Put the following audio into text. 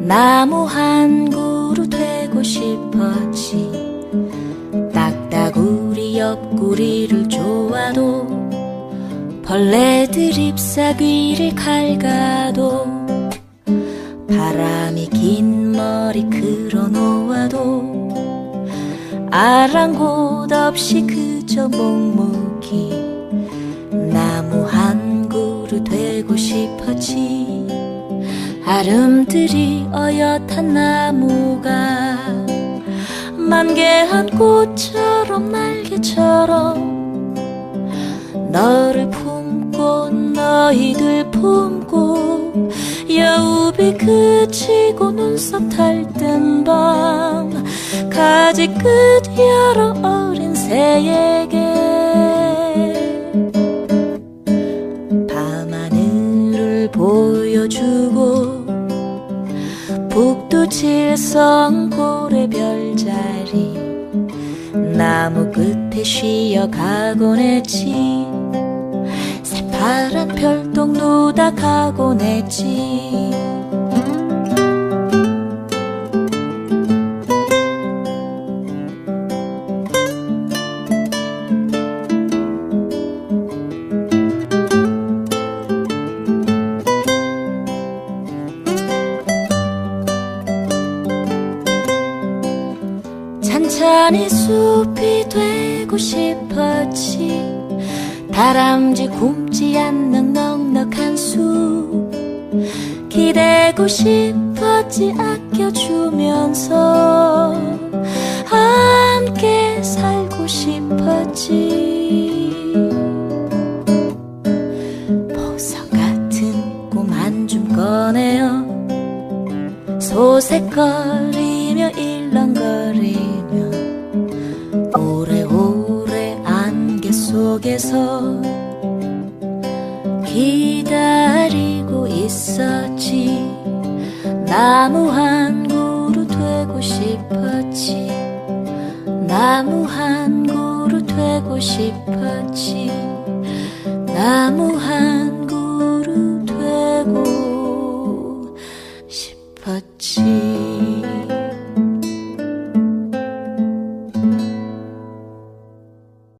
나무 한 그루 되고 싶었지. 딱따구리 옆구리를 좋아도 벌레들 잎사귀를 갈가도 바람이 긴 머리 끌어놓아도 아랑곳 없이 그저 묵묵히 나무 한 그루 되고 싶었지 아름드리 어엿한 나무가 만개한 꽃처럼 날개처럼 너를 품고 너희들 품고 여우비 그치고 눈썹 탈땐밤 가지 끝 여러 어린 새에게 밤하늘을 보여주고 북두칠성 고래 별자리. 나무 끝에 쉬어가곤 했지. 새파란 별똥 누다가곤 했지 찬찬히 숲이 되고 싶었지. 다람쥐 굶지 않는 넉넉한 숲. 기대고 싶었지 아껴주면서 함께 살고 싶었지. 보석 같은 꿈 한 줌 꺼내어 소색거리며 속에서 기다리고 있었지. 나무 한 그루 되고 싶었지. 나무 한 그루 되고 싶었지. 나무 한